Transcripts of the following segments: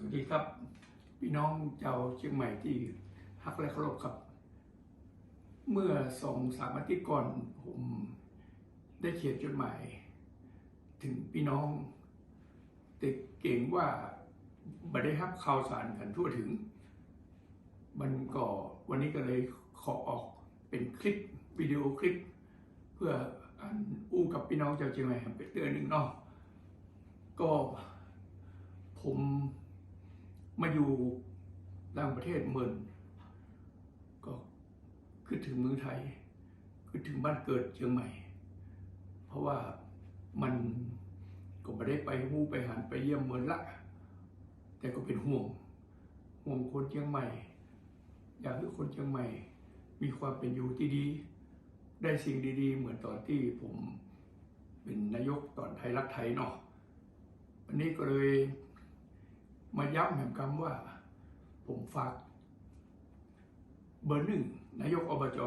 สวัสดีครับ พี่น้องชาเชียงใหม่ที่ฮักและเคารพครับ เมื่อสองสามอาทิตย์ก่อนผมได้เขียนจดหมาย ถึงพี่น้องแต่เก่งว่าไม่ได้รับข่าวสารกันทั่วถึง มันก็วันนี้ก็เลยขอออกเป็นคลิปวิดีโอคลิป เพื่ออันอู้กับพี่น้องชาเชียงใหม่เป็นเตือนหนึ่งเนาะก็ผม มาอยู่ต่างประเทศเมือนก็คือถึงเมืองไทยคือถึงบ้านเกิดเชียงใหม่ เพราะว่ามันก็ไม่ได้ไปหู้ไปหันไปเยี่ยมเมืองละ แต่ก็เป็นห่วง ห่วงคนเชียงใหม่ อยากให้คนเชียงใหม่ มีความเป็นอยู่ที่ดี ได้สิ่งดีๆ เหมือนตอนที่ผมเป็นนายกตอนไทยรักไทยเนาะวันนี้ก็เลย มาย้ำแห่งคำว่า ผมฝากเบอร์หนึ่งนายกอบจ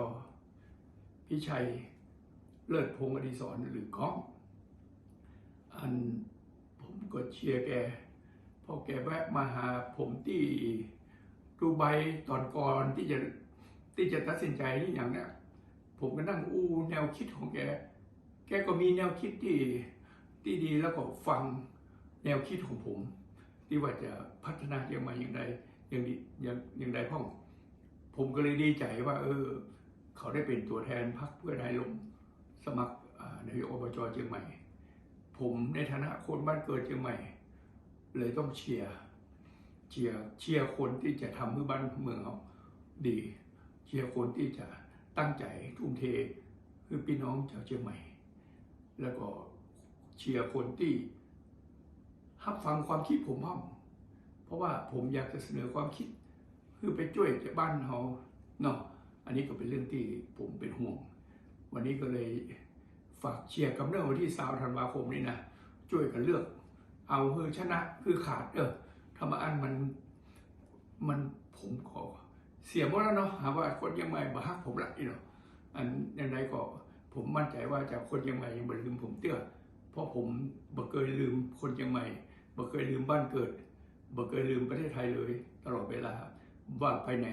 พิชัยเลิศพงศ์อดีศรหรือก้อง อันผมก็เชียร์แกเพอแกแวะมาหาผมที่ดูไบตอนก่อนที่จะที่จะตัดสินใจนี่อย่างเนี้ยผมก็นั่งอู้แนวคิดของแก แกก็มีแนวคิดที่ที่ดีแล้วก็ฟังแนวคิดของผม ที่ว่าจะพัฒนาเชียงใหม่อย่างไรอย่างอย่างอย่างใดพ้อง ผมก็เลยดีใจว่า เออ เขาได้เป็นตัวแทนพรรคเพื่อไทยลงสมัครนายกอบจเชียงใหม่ ผมในฐานะคนบ้านเกิดเชียงใหม่ เลยต้องเชียร์เชียร์เชียร์คนที่จะทำให้บ้านเมืองเราดีเชียร์คนที่จะตั้งใจทุ่มเทคือพี่น้องชาวเชียงใหม่ แล้วก็เชียร์คนที่ รับฟังความคิดผมบ้างเพราะว่าผมอยากจะเสนอความคิด คือไปช่วยจะบ้านเขาเนาะอันนี้ก็เป็นเรื่องที่ผมเป็นห่วง วันนี้ก็เลยฝากเชียร์กับเรื่องวันที่สาวธันวาคมนี่นะช่วยกันเลือก เอาเพื่อชนะคือขาดเออธรรมอันมันมันผมขอเสียหมดแล้วเนาะหาว่าคนยังไม่มาฮักผมละอีเนาะอันอย่างไรก็ผมมั่นใจว่าจากคนยังไม่ยังบ่ลืมผมเตื้อเพราะผมบ่เคยลืมคนยังไม่ บ่เคยลืมบ้านเกิดบ่เคยลืมประเทศไทยเลย ตลอดเวลาว่าไปไหน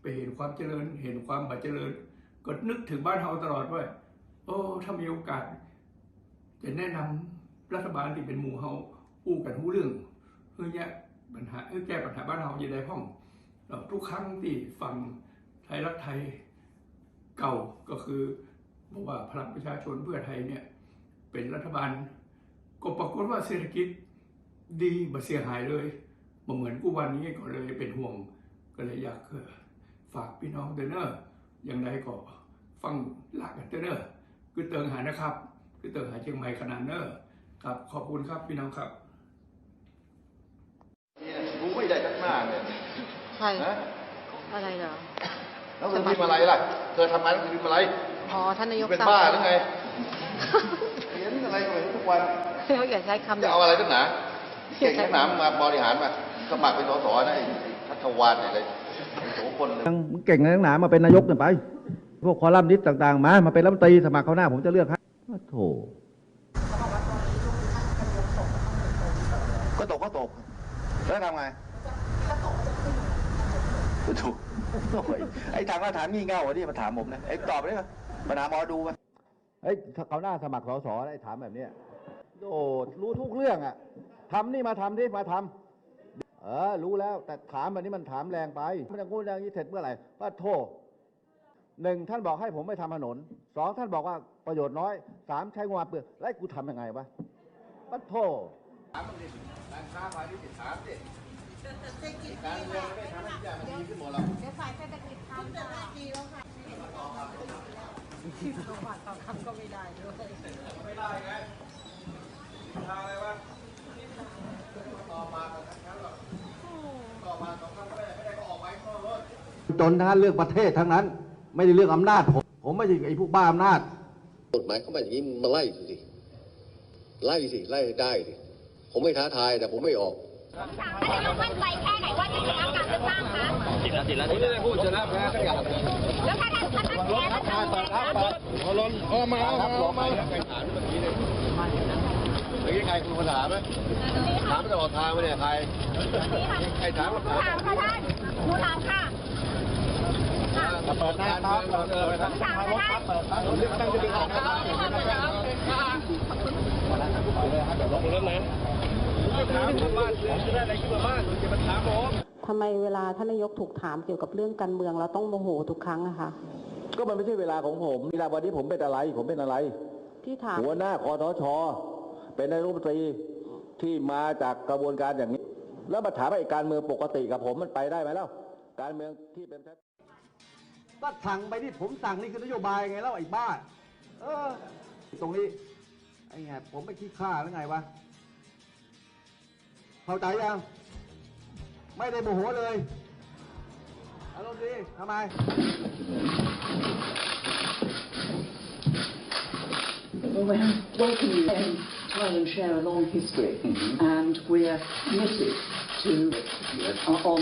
ไปเห็นความเจริญ เห็นความบัเจริญ ก็นึกถึงบ้านเฮาตลอดว่า โอ้ถ้ามีโอกาส จะแนะนำรัฐบาลที่เป็นหมู่เฮาอู้กันรู้เรื่องเพื่อแก้ปัญหาเพื่อแก้ปัญหาบ้านเฮาอยู่ในห้องเราทุกครั้งที่ฟังไทยรักไทยเก่าก็คือบอกว่าพลังประชาชนเพื่อไทยเนี่ยเป็นรัฐบาลก็ปรากฏว่าเศรษฐกิจ ดีบ่เสียหายเลยบ่เหมือนกูวันนี้ก็เลยเป็นห่วงก็เลยอยากเออฝากพี่น้องเดนเนอร์อย่างไรก็ฟังหลักกันเดนเนอร์คือเติงหานะครับ คือเติงหาเชียงใหม่ขนาดเนอร์ครับขอบคุณครับพี่น้องครับเนี่ยรู้ไม่ได้ทั้งหน้าเนี่ยใครนะอะไรเหรอแล้วคุณพิมพ์อะไรล่ะ เธอทำงานคุณพิมพ์อะไรอ๋อท่านนายกเป็นสั่งบ้าหรือไงเขียนอะไรก็ไม่รู้ทุกวันเขาอย่าใช้คำจะเอาอะไรตั้งหนา เก่งตั้งหนามาบริหารมาสมัครเป็นสสนะไอ้ทัศวานอะไรไอ้โสพลเลยยังเก่งนักหนามาเป็นนายกเนี่ยไป พวกคอลัมนิสต์ต่าง ๆ มา มาเป็นรัฐมนตรีสมัครเขาวหน้าผมจะเลือกให้ว่าโถก็ตกก็ตก แล้วทำไงก็ถูกโอ้ยไอ้ทางมาถามงี่เง่าอะที่มาถามผมนะไอ้ตอบได้ไหมมาถามหมอดูไหมเฮ้ยเขาวหน้าสมัครสสได้ถามแบบเนี้ยโอ้รู้ทุกเรื่องอะ ทำนี่มาทำที่มาทำเออ รู้แล้ว แต่ถามแบบนี้มันถามแรงไปมันจะพูดอย่างนี้เสร็จเมื่อไหร่ว่าโทษหนึ่งท่านบอกให้ผมไม่ทำถนนสองท่านบอกว่าประโยชน์น้อยสามใช้งบเปลือกแล้วกูทำยังไงวะปัดโทษถามมันดิการค้าพาณิชย์ถามดิการเมืองไม่ได้ทำให้ทุกอย่างมันดีขึ้นหมดหรอกเดี๋ยวฝ่ายเศรษฐกิจทำจะได้ดีแล้วค่ะจนท่า นเลือกประเทศทั้งนั้น ไม่ได้เลือกอำนาจผม ผมไม่ใช่ไอ้พวกบ้าอำนาจกฎหมายเข้ามาอย่างนี้มาไล่สิไล่สิไล่ให้ได้สิผมไม่ท้าทายแต่ผมไม่ออกท่านนายกมั่นใจแค่ไหนว่าจะชนะการเลือกตั้งคะผมไม่ได้พูดชนะแพ้สักอย่างแล้วถ้าท่านถ้าท่านแพ้ท่านจะทำยังไงคะพอล้นออกมาออกมาออกมาไปถามเมื่อกี้เลยเมื่อกี้ใครคุณมาถามไหมถามามตลอดทางไม่ได้ใครใครถามก็หนูถามถามค่ะท่านหนูถามค่ะ ท่านเลือกตั้งจะเป็นของครับทำไมเวลาท่านนายกถูกถามเกี่ยวกับเรื่องการเมืองเราต้องโมโหทุกครั้งอะคะก็มันไม่ใช่เวลาของผมเวลาวันนี้ผมเป็นอะไร ผมเป็นอะไร ที่ถามหัวหน้าคอทช เป็นนายรัฐมนตรีที่มาจากกระบวนการอย่างนี้ แล้วมาถามไอ้การเมืองปกติกับผมมันไปได้ไหมเล่าการเมืองที่เป็น ก็สั่งไปที่ผมสั่งนี่คือนโยบายไงแล้วไอ้บ้า เออ ตรงนี้ไอ้แหบผมไม่คิดค่าหรือไงวะเข้าใจยังไม่ได้โมโหเลยอารมณ์ดีทำไม Well, we have welcome you. Um, Thailand share a long history, and we're committed to uh, on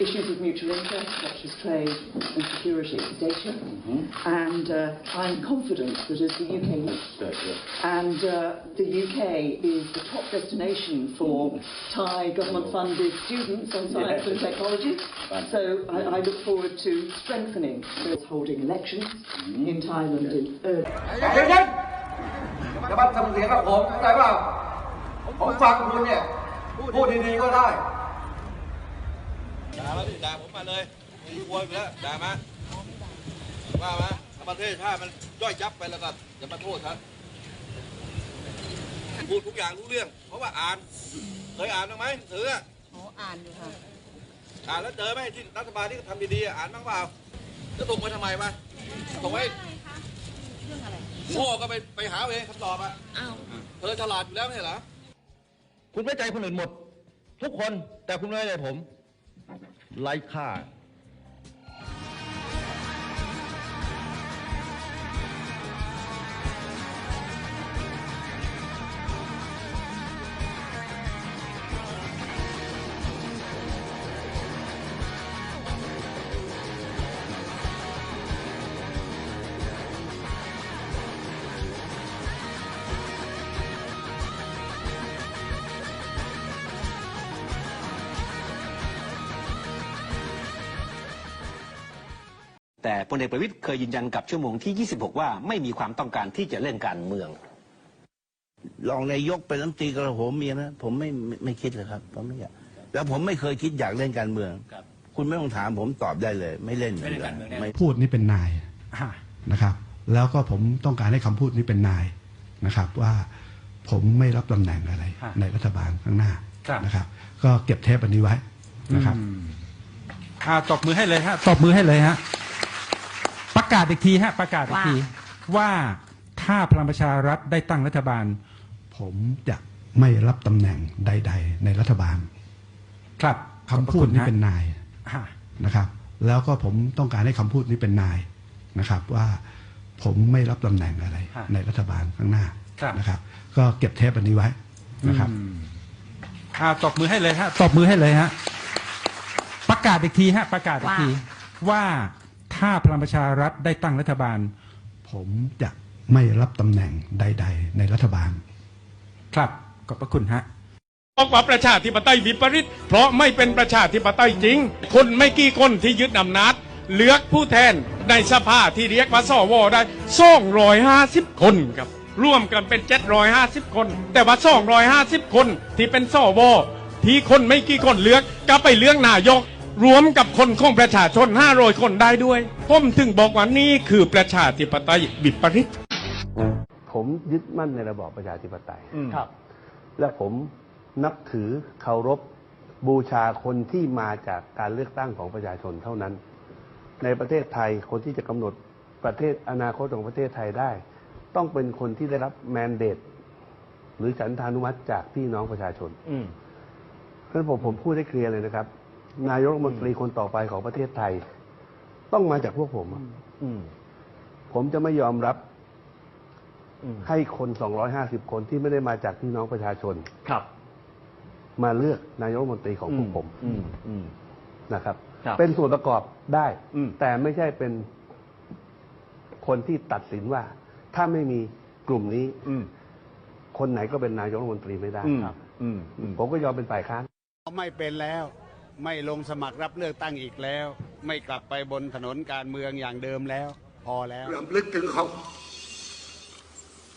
issues of mutual interest such as trade and security data. And uh, I'm confident that as the UK and uh, the UK is the top destination for Thai government-funded students on science and technology. So I, I look forward to strengthening those holding elections in Thailand in early. เดี๋ยวนั้นจะมาทำเสียงกับผมเข้าใจเปล่าผมฟังคุณเนี่ย พูดดีๆก็ได้ ด่ามาดิด่าผมมาเลยไม่กลัวอยู่แล้วด่ามาว่ามาถ้าประเทศชาติมันย่อยยับไปแล้วก็อย่ามาโทษครับพูดทุกอย่างรู้เรื่อง เพราะว่าอ่าน เคยอ่านบ้างไหมหนังสืออะอ๋ออ่านอยู่ค่ะอ่านแล้วเจอไหมที่รัฐบาลที่เขาทำดีๆอะอ่านบ้างเปล่าจะส่งไปทำไมมาส่งไว้โง่ก็ไปไปหาเอาเองคำตอบอะอ้าวเธอฉลาดอยู่แล้วไม่ใช่เหรอคุณไว้ใจคนอื่นหมด ทุกคนแต่คุณไม่ไว้ใจผม ไร้ แต่พลเอกประวิตยเคยยืนยันกับชั่วโมงที่ 26 ว่าไม่มีความต้องการที่จะเล่นการเมือง รองนายกเป็นรัฐมนตรีกระโหมเมียนะผมไม่ไม่ไม่คิดเลยครับผมไม่อยากแล้วผมไม่เคยคิดอยากเล่นการเมืองคุณไม่ต้องถามผมตอบได้เลย ไม่เล่นไม่เล่นการเมืองไม่ พูดนี่เป็นนายนะครับ แล้วก็ผมต้องการให้คำพูดนี้เป็นนายนะครับ ว่าผมไม่รับตำแหน่งอะไรในรัฐบาลข้างหน้านะครับ ก็เก็บเทปอันนี้ไว้นะครับ อ่าตบมือให้เลยฮะตบมือให้เลยฮะ ประกาศอีกทีฮะประกาศอีกทีว่าถ้าพลังประชารัฐได้ตั้งรัฐบาล ผมจะไม่รับตำแหน่งใด ๆ ในรัฐบาล ครับคำพูดนี้เป็นนายฮะนะครับ แล้วก็ผมต้องการให้คำพูดนี้เป็นนายนะครับ ว่าผมไม่รับตำแหน่งอะไรฮะในรัฐบาลข้างหน้าครับนะครับ ก็เก็บเทปอันนี้ไว้นะครับอ่าตบมือให้เลยฮะตบมือให้เลยฮะประกาศอีกทีฮะประกาศอีกทีว่า ถ้าพลังประชารัฐได้ตั้งรัฐบาล ผมจะไม่รับตำแหน่งใด ๆ ในรัฐบาล ครับขอบพระคุณฮะบอกว่าประชาธิปไตยวิปริต เพราะไม่เป็นประชาธิปไตยจริง คนไม่กี่คนที่ยึดอำนาจเลือกผู้แทนในสภาที่เรียกว่าสวได้250 คนครับ ร่วมกันเป็น 750 คน แต่ว่า 250 คนที่เป็นสวที่คนไม่กี่คนเลือกก็ไปเลือกนายก รวมกับคนของประชาชน500คนได้ด้วย ผมถึงบอกว่านี่คือประชาธิปไตยวิปริตผมยึดมั่นในระบอบประชาธิปไตยครับ และผมนับถือเคารพบูชาคนที่มาจากการเลือกตั้งของประชาชนเท่านั้น ในประเทศไทยคนที่จะกำหนดประเทศอนาคตของประเทศไทยได้ ต้องเป็นคนที่ได้รับแมนเดต หรือฉันทานุมัติจากพี่น้องประชาชนอืมเพราะฉะนั้นผมผมพูดให้เคลียร์เลยนะครับ นายกรัฐมนตรีคนต่อไปของประเทศไทย ต้องมาจากพวกผมอะอืมผมจะไม่ยอมรับอืมให้คน 250 คนที่ไม่ได้มาจากพี่น้องประชาชน ครับ มาเลือกนายกรัฐมนตรีของพวกผมอืมอืมนะครับครับ เป็นส่วนประกอบได้อืมแต่ไม่ใช่เป็นคนที่ตัดสินว่า ถ้าไม่มีกลุ่มนี้อืมคนไหนก็เป็นนายกรัฐมนตรีไม่ได้อืมอืมอืมผมก็ยอมเป็นฝ่ายค้านไม่เป็นแล้ว ไม่ลงสมัครรับเลือกตั้งอีกแล้ว ไม่กลับไปบนถนนการเมืองอย่างเดิมแล้ว พอแล้วรำลึกถึงเขา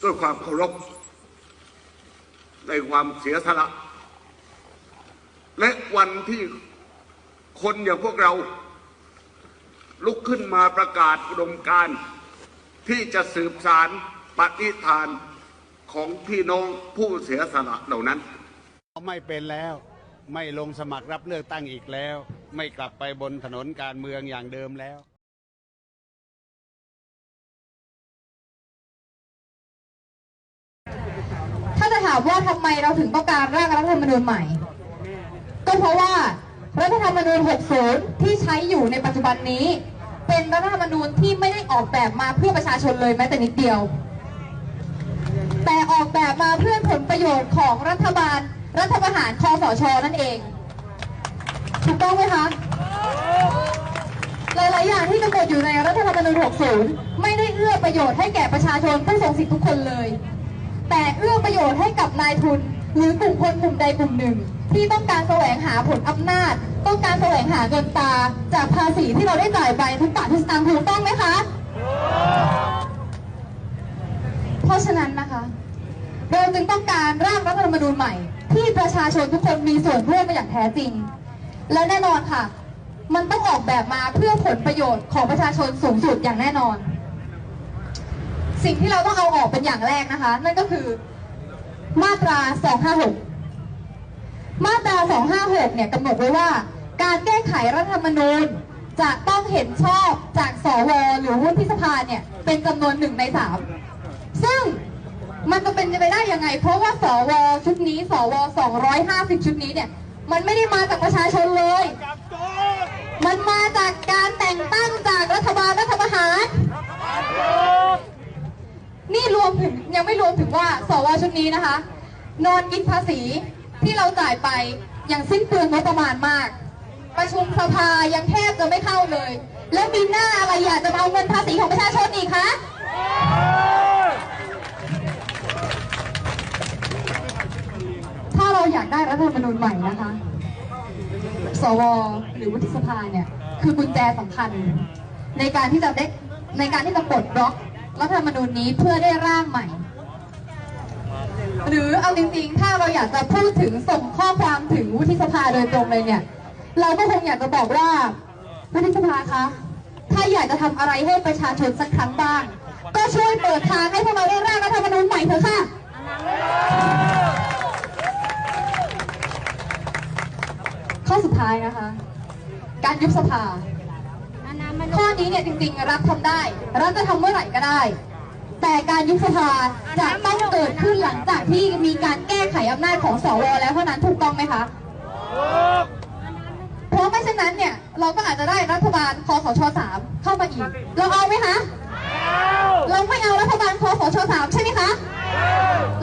ด้วยความเคารพในความเสียสละ และวันที่คนอย่างพวกเรา ลุกขึ้นมาประกาศอุดมการณ์ที่จะสืบสารปฏิฐานของพี่น้องผู้เสียสละเหล่านั้น ไม่เป็นแล้ว ไม่ลงสมัครรับเลือกตั้งอีกแล้ว ไม่กลับไปบนถนนการเมืองอย่างเดิมแล้วถ้าจะถามว่าทำไมเราถึงต้องการร่างรัฐธรรมนูญใหม่ ก็เพราะว่ารัฐธรรมนูญ 60 ที่ใช้อยู่ในปัจจุบันนี้ เป็นรัฐธรรมนูญที่ไม่ได้ออกแบบมาเพื่อประชาชนเลยแม้แต่นิดเดียว แต่ออกแบบมาเพื่อผลประโยชน์ของรัฐบาล รัฐประหารคอสชนั่นเอง ถูกต้องไหมคะ หลาย ๆ อย่างที่กำหนดอยู่ในรัฐธรรมนูญ 60 ไม่ได้เอื้อประโยชน์ให้แก่ประชาชนผู้ทรงสิทธิทุกคนเลย แต่เอื้อประโยชน์ให้กับนายทุน หรือกลุ่มคนกลุ่มใดกลุ่มหนึ่ง ที่ต้องการแสวงหาผลอำนาจ ต้องการแสวงหาเงินตา จากภาษีที่เราได้จ่ายไปทุกบาททุกสตางค์ถูกต้องไหมคะ เพราะฉะนั้นนะคะ เราจึงต้องการร่างรัฐธรรมนูญใหม่ ที่ประชาชนทุกคนมีส่วนร่วมมาอย่างแท้จริง และแน่นอนค่ะ มันต้องออกแบบมาเพื่อผลประโยชน์ของประชาชนสูงสุดอย่างแน่นอน สิ่งที่เราต้องเอาออกเป็นอย่างแรกนะคะ นั่นก็คือ มาตรา 256 มาตรา 256 เนี่ยกำหนดไว้ว่า การแก้ไขรัฐธรรมนูญจะต้องเห็นชอบจากสวหรือวุฒิสภาเนี่ยเป็นจำนวนหนึ่งในสามซึ่ง มันจะเป็นไปได้ยังไง เพราะว่าสวชุดนี้สว250 ชุดนี้เนี่ย มันไม่ได้มาจากประชาชนเลย มันมาจากการแต่งตั้งจากรัฐบาลรัฐประหาร นี่รวมถึงยังไม่รวมถึงว่าสวชุดนี้นะคะ นอนกินภาษีที่เราจ่ายไปอย่างสิ้นเปลืองงบประมาณมาก ประชุมสภายังแทบจะไม่เข้าเลย แล้วมีหน้าอะไรอยากจะมาเอาเงินภาษีของประชาชนอีกคะ เราอยากได้รัฐธรรมนูญใหม่นะคะ สวหรือวุฒิสภาเนี่ยคือกุญแจสำคัญ ในการที่จะได้ในการที่จะปลดล็อกรัฐธรรมนูญนี้เพื่อได้ร่างใหม่ หรือเอาจริงๆ ถ้าเราอยากจะพูดถึงส่งข้อความถึงวุฒิสภาโดยตรงเลยเนี่ย เราก็คงอยากจะบอกว่าวุฒิสภาคะถ้าอยากจะทำอะไรให้ประชาชนสักครั้งบ้าง ก็ช่วยเปิดทางให้พวกเราได้ร่างรัฐธรรมนูญใหม่เถอะค่ะ อสุดท้ายนะคะ การยุบสภา ข้อนี้เนี่ยจริงๆ รัฐทำได้ รัฐจะทำเมื่อไหร่ก็ได้ แต่การยุบสภาจะต้องเกิดขึ้นหลังจากที่มีการแก้ไขอำนาจของสวแล้วเท่านั้นถูกต้องไหมคะเพราะไม่เช่นนั้นเนี่ยเราก็อาจจะได้รัฐบาลคอสชสามเข้ามาอีก เราเอาไหมคะเราไม่เอารัฐบาลคอสชสามใช่ไหมคะ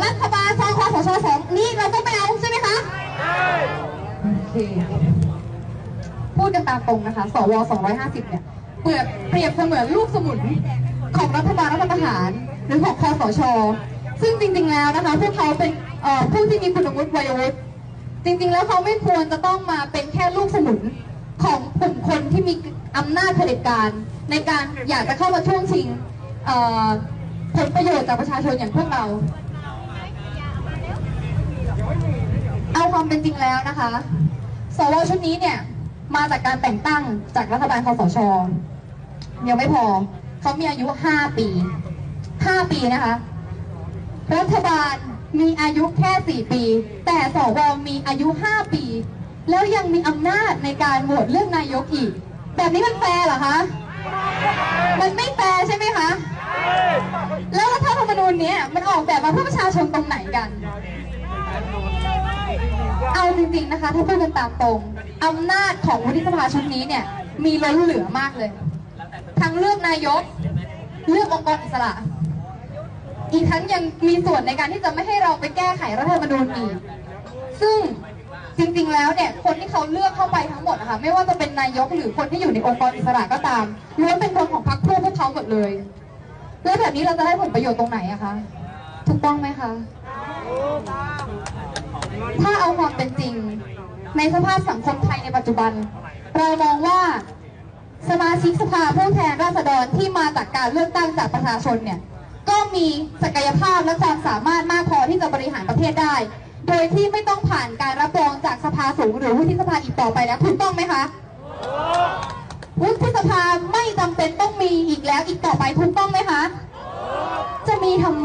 รัฐบาลซอคอสชสองนี่เราก็ไม่เอาใช่ไหม เคพูดกันตามตรงนะคะ สว 250 เนี่ย เปรียบเปรียบเสมือนลูกสมุนของรัฐบาลรัฐประหาร หรือของคอสช ซึ่งจริงๆแล้วนะคะ พวกเขาเป็นผู้ที่มีคุณวุฒิวัยวุฒิจริง ๆ แล้วเขาไม่ควรจะต้องมาเป็นแค่ลูกสมุนของกลุ่มคนที่มีอำนาจเผด็จการ ในการอยากจะเข้ามาช่วงชิงผลประโยชน์จากประชาชนอย่างพวกเรา เอาความเป็นจริงแล้วนะคะ สวชุดนี้เนี่ยมาจากการแต่งตั้งจากรัฐบาลคอสชยังไม่พอ เขามีอายุ 5 ปี 5 ปีนะคะ รัฐบาลมีอายุแค่ 4 ปี แต่สวมีอายุ 5 ปี แล้วยังมีอำนาจในการโหวตเลือกนายกอีก แบบนี้มันแฟร์เหรอคะ มันไม่แฟร์ใช่ไหมคะ แล้วรัฐธรรมนูญเนี้ยมันออกแบบมาเพื่อประชาชนตรงไหนกัน จริงๆนะคะ ถ้าพูดกันตามตรงอำนาจของวุฒิสภาชุดนี้เนี่ย มีล้นเหลือมากเลย ทั้งเลือกนายก เลือกองค์กรอิสระ อีกทั้งยังมีส่วนในการที่จะไม่ให้เราไปแก้ไขรัฐธรรมนูญอีก ซึ่งจริงๆ แล้วเนี่ยคนที่เขาเลือกเข้าไปทั้งหมดนะคะไม่ว่าจะเป็นนายกหรือคนที่อยู่ในองค์กรอิสระก็ตามล้วนเป็นคนของพรรคพวกพวกเขาหมดเลยแล้วแบบนี้เราจะได้ผลประโยชน์ตรงไหนอะคะถูกต้องไหมคะ ถ้าเอาความเป็นจริง ในสภาพสังคมไทยในปัจจุบัน เรามองว่าสมาชิกสภาผู้แทนราษฎรที่มาจากการเลือกตั้งจากประชาชนเนี่ย ก็มีศักยภาพและความสามารถมากพอที่จะบริหารประเทศได้ โดยที่ไม่ต้องผ่านการรับรองจากสภาสูงหรือวุฒิสภาอีกต่อไปแล้วถูกต้องไหมคะวุฒิสภาไม่จำเป็นต้องมีอีกแล้วอีกต่อไปถูกต้องไหมคะ จะมีทำไม